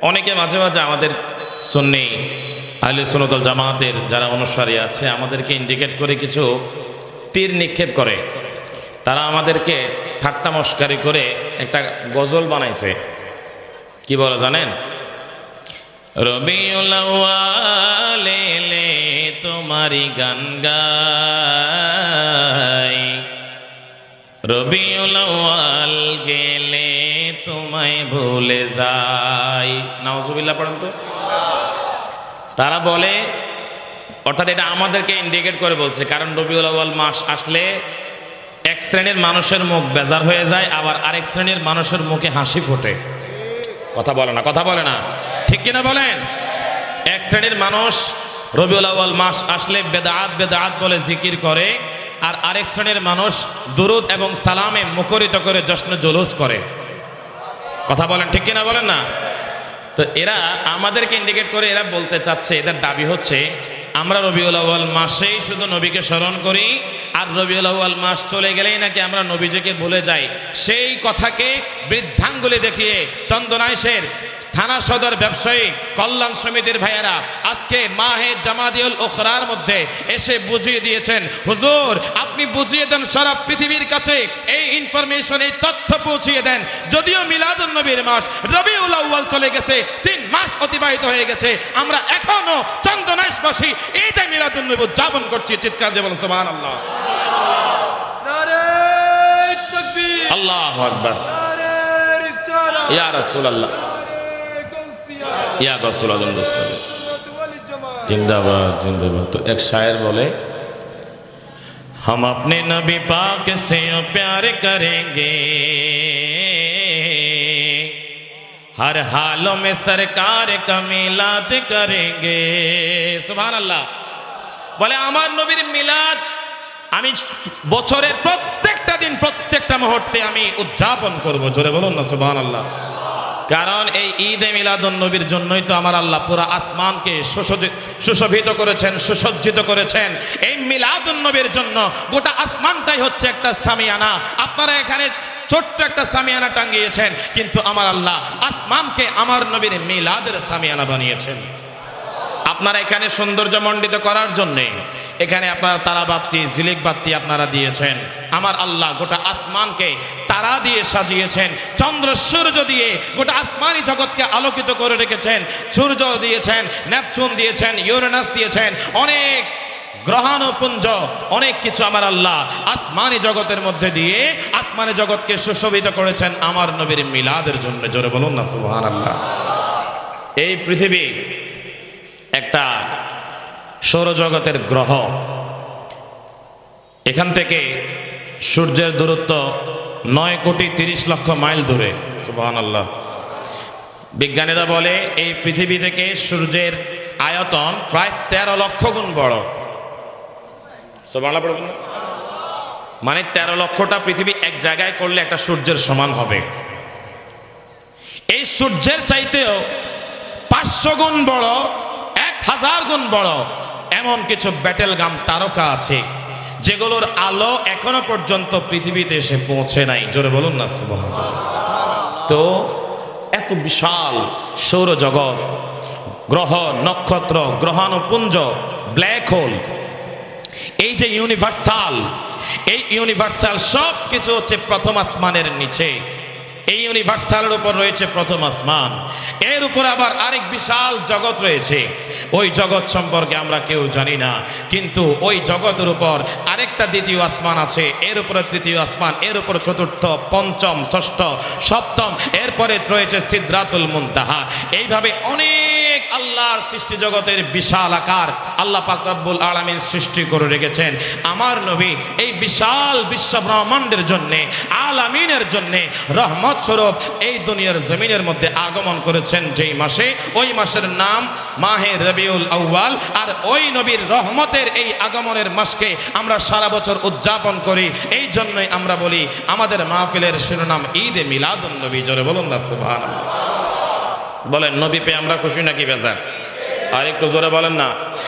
অনেকে মাঝে মাঝে আমাদের সুন্নি, আহলে সুনতল জামাতের যারা অনুসারী আছে, আমাদেরকে ইন্ডিকেট করে কিছু তীর নিক্ষেপ করে। তারা আমাদেরকে ঠাট্টা মস্কারি করে একটা গজল বানাইছে। কি বলে জানেন? লে তোমারি গান গাই। আউয়াল গেলে তোমায় ভুলে যাই। নাউজুবিল্লাহ পড়েন তো? তারা বলে, অর্থাৎ এটা আমাদেরকে ইন্ডিকেট করে বলছে, কারণ রবিউল আউয়াল মাস আসলে এক শ্রেণির মানুষের মুখ বেজার হয়ে যায়, আবার আরেক শ্রেণির মানুষের মুখে হাসি ফোটে। কথা বলে না, কথা বলে না। ঠিক কিনা বলেন? এক শ্রেণির মানুষ রবিউল আউয়াল মাস আসলে বেদাত বেদাত বলে জিকির করে, আর আরেক শ্রেণির মানুষ দুরুদ এবং সালামে মুখরিত করে জশ্ন জলুস করে। কথা বলেন, ঠিক কিনা বলেন না? তো এরা আমাদেরকে ইন্ডিকেট করে, এরা বলতে চাচ্ছে, এদের দাবি হচ্ছে, আমরা রবিউল আউয়াল মাসেই শুধু নবীকে স্মরণ করি, আর রবিউল আউয়াল মাস চলে গেলেই নাকি আমরা নবীজিকে ভুলে যাই। সেই কথাকে বৃদ্ধাঙ্গুলি দেখিয়ে চন্দনাইশের থানা সদর ব্যবসায়ী কল্যাণ সমিতির ভাইয়েরা আজকে মাহে জামাদিউল ওখরার মধ্যে এসে বুঝিয়ে দিয়েছেন হুজুর আপনি বুঝিয়ে দেন সারা পৃথিবীর কাছে এই ইনফরমেশন এই তথ্য পৌঁছিয়ে দেন। যদিও মিলাদুন নবীর মাস রবিউল আউয়াল চলে গেছে তিন মাস অতিবাহিত হয়ে গেছে আমরা এখনও চন্দনাইশবাসী এইটা মিলাদুন নবী উদযাপন করছি। চিৎকার দিয়ে বলুন সুবহানাল্লাহ। নারে তাকবীর। আল্লাহু আকবার। ইয়া রাসূলুল্লাহ। গাউসিয়া ইয়া রাসূল আজম দোস্ত সুন্নাত ওয়াল জামাত जिंदाबाद जिंदाबाद तो एक शायर बोले हम अपने नबी पाक से प्यार करेंगे हर हालों में सरकार का मिलाद करेंगे सुभान अल्लाह বলে আমার নবীর মিলাদ আমি বছরের প্রত্যেকটা দিন প্রত্যেকটা মুহূর্তে আমি উদযাপন করব জোরে বলুন না সুবহান আল্লাহ কারণ এই ঈদে মিলাদুন নবীর জন্যই তো আমার আল্লাহ পুরো আসমানকে সুশোভিত করেছেন, সুসজ্জিত করেছেন। এই মিলাদুন নবীর জন্য গোটা আসমানটাই হচ্ছে একটা সামিয়ানা। আপনারা এখানে ছোট্ট একটা সামিয়ানা টাঙ্গিয়েছেন কিন্তু আমার আল্লাহ আসমানকে আমার নবীর মিলাদের সামিয়ানা বানিয়েছেন। আপনারা এখানে সৌন্দর্য মণ্ডিত করার জন্যে এখানে আপনারা তারা বাপ্তি ঝিলিক বাত্তি আপনারা দিয়েছেন। আমার আল্লাহ গোটা আসমানকে তারা দিয়ে সাজিয়েছেন। চন্দ্র সূর্য দিয়ে গোটা আসমানি জগৎকে আলোকিত করে রেখেছেন। সূর্য দিয়েছেন, নেপচুন দিয়েছেন, ইউরেনাস দিয়েছেন। অনেক গ্রহাণুপুঞ্জ, অনেক কিছু আমার আল্লাহ আসমানি জগতের মধ্যে দিয়ে আসমানি জগৎকে সুশোভিত করেছেন আমার নবীর মিলাদের জন্য। জোরে বলুন না সুবহান আল্লাহ এই পৃথিবী একটা সৌরজগতের গ্রহ। এখান থেকে সূর্যের দূরত্ব নয় কোটি তিরিশ লক্ষ মাইল দূরে। আল্লাহ বিজ্ঞানীরা বলে, এই পৃথিবী থেকে সূর্যের আয়তন প্রায় তেরো লক্ষ গুণ বড়। মানে তেরো লক্ষটা পৃথিবী এক জায়গায় করলে একটা সূর্যের সমান হবে। এই সূর্যের চাইতেও পাঁচশো গুণ বড়, এক হাজার গুণ বড়। এমন কিছু ব্যাটেল গাম তারকা আছে, যেগুলোর আলো এখনও পর্যন্ত পৃথিবীতে এসে পৌঁছে নাই। জোরে বলুন না তো এত বিশাল সৌরজগৎ, গ্রহ, নক্ষত্র, গ্রহাণুপুঞ্জ ব্ল্যাক হোল এই যে ইউনিভার্সাল এই ইউনিভার্সাল সব কিছু হচ্ছে প্রথম আসমানের নিচে। এই ইউনিভার্সালের উপর রয়েছে প্রথম আসমান। এর উপর আবার আরেক বিশাল জগৎ রয়েছে। ওই জগৎ সম্পর্কে আমরা কেউ জানি না। কিন্তু ওই জগতের উপর আরেকটা দ্বিতীয় আসমান আছে, এর উপরে তৃতীয় আসমান, এর উপরে চতুর্থ, পঞ্চম, ষষ্ঠ, সপ্তম, এরপরে রয়েছে সিদ্ধাতুল মুনতাহা। এইভাবে অনেক আল্লাহর সৃষ্টি জগতের বিশাল আকার আল্লাহ পাক রব্বুল আলামিন সৃষ্টি করে রেখেছেন। আমার নবী এই বিশাল বিশ্ব ব্রহ্মাণ্ডের জন্য, আলামিনের জন্য রহমত স্বরূপ এই দুনিয়ার জমিনের মধ্যে আগমন করেছেন। যেই মাসে, ওই মাসের নাম মাহে রবিউল আউয়াল। আর ওই নবীর রহমতের এই আগমনের মাসকে আমরা সারা বছর উদযাপন করি। এই জন্যই আমরা বলি, আমাদের মাহফিলের শিরোনাম ঈদে মিলাদুন নবী। জোরে বলুন না, সুবহানাল্লাহ। বলেন নবী পেয়ে আমরা খুশি নাকি বেজার? আর একটু জোরে বলেন না।